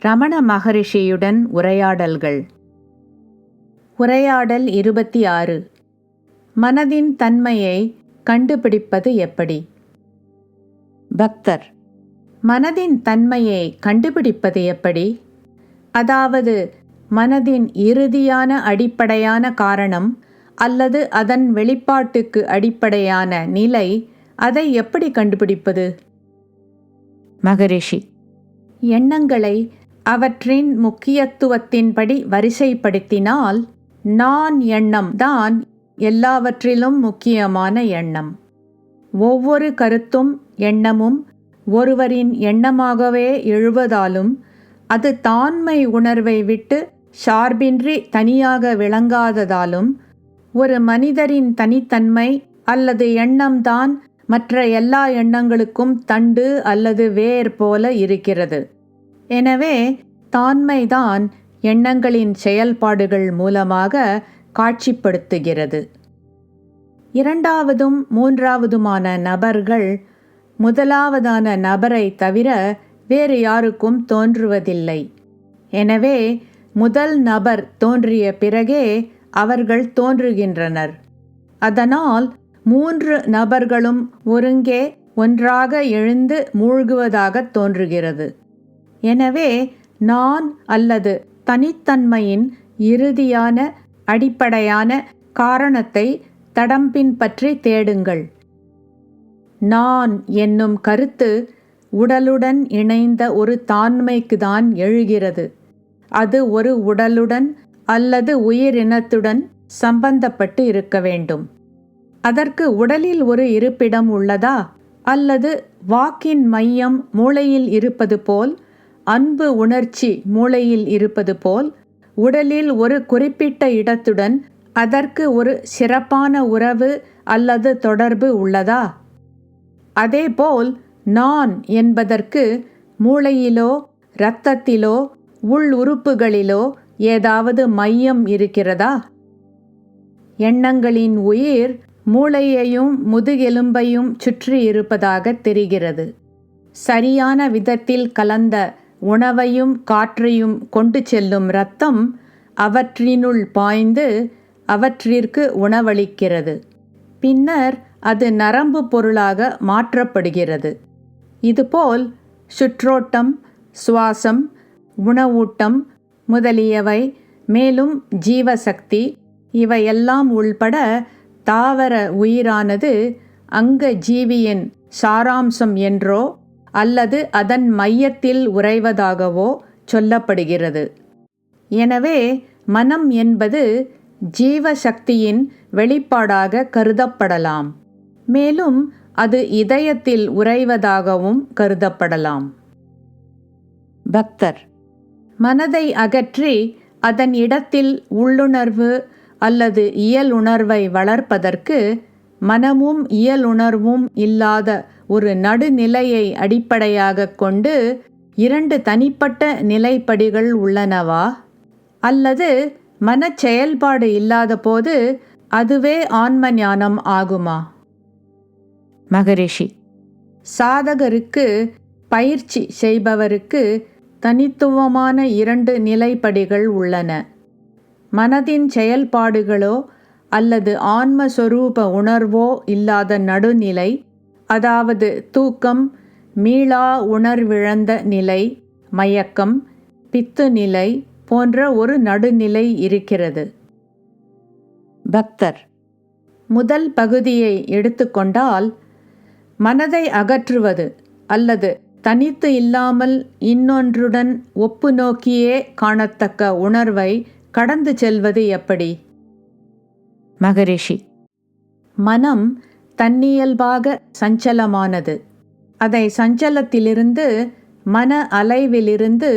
ரமண மகரிஷியுடன் உரையாடல்கள். உரையாடல் இருபத்தி ஆறு மனதின் தன்மையை கண்டுபிடிப்பது எப்படி? பக்தர். மனதின் தன்மையை கண்டுபிடிப்பது எப்படி? அதாவது மனதின் இறுதியான அடிப்படையான காரணம் அல்லது அதன் வெளிப்பாட்டுக்கு அடிப்படையான நிலை அதை எப்படி கண்டுபிடிப்பது? மகரிஷி. எண்ணங்களை அவற்றின் முக்கியத்துவத்தின்படி வரிசைப்படுத்தினால் நான் எண்ணம் தான் எல்லாவற்றிலும் முக்கியமான எண்ணம். ஒவ்வொரு கருத்தும் எண்ணமும் ஒருவரின் எண்ணமாகவே எழுவதாலும் அது தாண்மை உணர்வை விட்டு சார்பின்றி தனியாக விளங்காததாலும் ஒரு மனிதரின் தனித்தன்மை அல்லது எண்ணம்தான் மற்ற எல்லா எண்ணங்களுக்கும் தண்டு அல்லது வேர் போல இருக்கிறது. எனவே தான்மைதான் எண்ணங்களின் செயல்பாடுகள் மூலமாக காட்சிப்படுத்துகிறது. இரண்டாவதும் மூன்றாவதுமான நபர்கள் முதலாவதான நபரை தவிர வேறு யாருக்கும் தோன்றுவதில்லை. எனவே முதல் நபர் தோன்றிய பிறகே அவர்கள் தோன்றுகின்றனர். அதனால் மூன்று நபர்களும் ஒருங்கே ஒன்றாக எழுந்து மூழ்குவதாக தோன்றுகிறது. எனவே நான் அல்லது தனித்தன்மையின் இறுதியான அடிப்படையான காரணத்தை தடம்பின் பற்றி தேடுங்கள். நான் என்னும் கருத்து உடலுடன் இணைந்த ஒரு தான்மைக்குதான் எழுகிறது. அது ஒரு உடலுடன் அல்லது உயிரினத்துடன் சம்பந்தப்பட்டு இருக்க வேண்டும். அதற்கு உடலில் ஒரு இருப்பிடம் உள்ளதா? அல்லது வாக்கின் மையம் மூளையில் இருப்பது போல் அன்பு உணர்ச்சி மூளையில் இருப்பது போல் உடலில் ஒரு குறிப்பிட்ட இடத்துடன் அதற்கு ஒரு சிறப்பான உறவு அல்லது தொடர்பு உள்ளதா? அதேபோல் நான் என்பதற்கு மூளையிலோ இரத்தத்திலோ உள் உறுப்புகளிலோ ஏதாவது மையம் இருக்கிறதா? எண்ணங்களின் உயிர் மூளையையும் முதுகெலும்பையும் சுற்றி இருப்பதாக தெரிகிறது. சரியான விதத்தில் கலந்த உணவையும் காற்றையும் கொண்டு செல்லும் இரத்தம் அவற்றினுள் பாய்ந்து அவற்றிற்கு உணவளிக்கிறது. பின்னர் அது நரம்பு பொருளாக மாற்றப்படுகிறது. இதுபோல் சுற்றோட்டம் சுவாசம் உணவூட்டம் முதலியவை மேலும் ஜீவசக்தி இவையெல்லாம் உள்பட தாவர உயிரானது அங்க ஜீவியின் சாராம்சம் என்றோ அல்லது அதன் மையத்தில் உறைவதாகவோ சொல்லப்படுகிறது. எனவே மனம் என்பது ஜீவசக்தியின் வெளிப்பாடாக கருதப்படலாம். மேலும் அது இதயத்தில் உறைவதாகவும் கருதப்படலாம். பக்தர். மனதை அகற்றி அதன் இடத்தில் உள்ளுணர்வு அல்லது இயலுணர்வை வளர்ப்பதற்கு மனமும் இயலுணர்வும் இல்லாத ஒரு நடுநிலையை அடிப்படையாக கொண்டு இரண்டு தனிப்பட்ட நிலைப்படிகள் உள்ளனவா? அல்லது மனச் செயல்பாடு இல்லாத போது அதுவே ஆன்ம ஞானம் ஆகுமா? மகரிஷி சாதகருக்கு பயிற்சி செய்பவருக்கு தனித்துவமான இரண்டு நிலைப்படிகள் உள்ளன. மனதின் செயல்பாடுகளோ அல்லது ஆன்மஸ்வரூப உணர்வோ இல்லாத நடுநிலை அதாவது தூக்கம் மீளா உணர்விழந்த நிலை மயக்கம் பித்து நிலை போன்ற ஒரு நடுநிலை இருக்கிறது. பக்தர். முதல் பகுதியை எடுத்துக்கொண்டால் மனதை அகற்றுவது அல்லது தனித்து இல்லாமல் இன்னொன்றுடன் ஒப்பு நோக்கியே காணத்தக்க உணர்வை கடந்து செல்வது எப்படி? மகரிஷி. மனம் தன்னியல்பாக சஞ்சலமானது. அதை சஞ்சலத்திலிருந்து மன அலைவிலிருந்து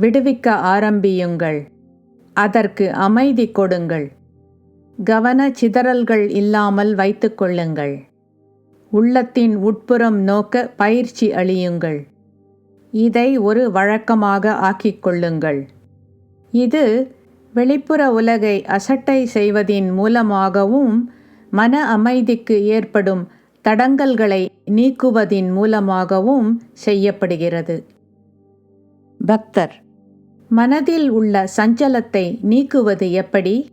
விடுவிக்க ஆரம்பியுங்கள். அதற்கு அமைதி கொடுங்கள். கவன சிதறல்கள் இல்லாமல் வைத்துக்கொள்ளுங்கள் உள்ளத்தின் உட்புறம் நோக்க பயிற்சி அளியுங்கள். இதை ஒரு வழக்கமாக ஆக்கிக் கொள்ளுங்கள். இது வெளிப்புற உலகை அசட்டை செய்வதின் மூலமாகவும் மன அமைதிக்கு ஏற்படும் தடங்கல்களை நீக்குவதின் மூலமாகவும் செய்யப்படுகிறது. பக்தர். மனதில் உள்ள சஞ்சலத்தை நீக்குவது எப்படி?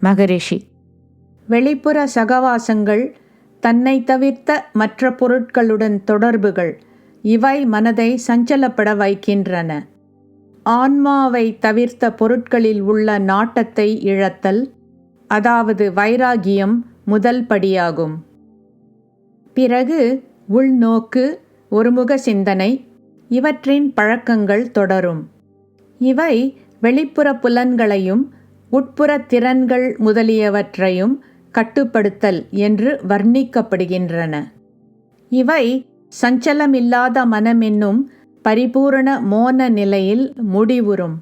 மகரிஷி. வெளிப்புற சகவாசங்கள் தன்னை தவிர்த்த மற்ற பொருட்களுடன் தொடர்புகள் இவை மனதை சஞ்சலப்பட வைக்கின்றன. ஆன்மாவை தவிர்த்த பொருட்களில் உள்ள நாட்டத்தை இழத்தல் அதாவது வைராகியம் முதல் படியாகும். பிறகு உள்நோக்கு ஒருமுக சிந்தனை இவற்றின் பழக்கங்கள் தொடரும். இவை வெளிப்புற புலன்களையும் உட்புற திறன்கள் முதலியவற்றையும் கட்டுப்படுத்தல் என்று வர்ணிக்கப்படுகின்றன. இவை சஞ்சலமில்லாத மனமென்னும் பரிபூரண மோன நிலையில் முடிவுறும்.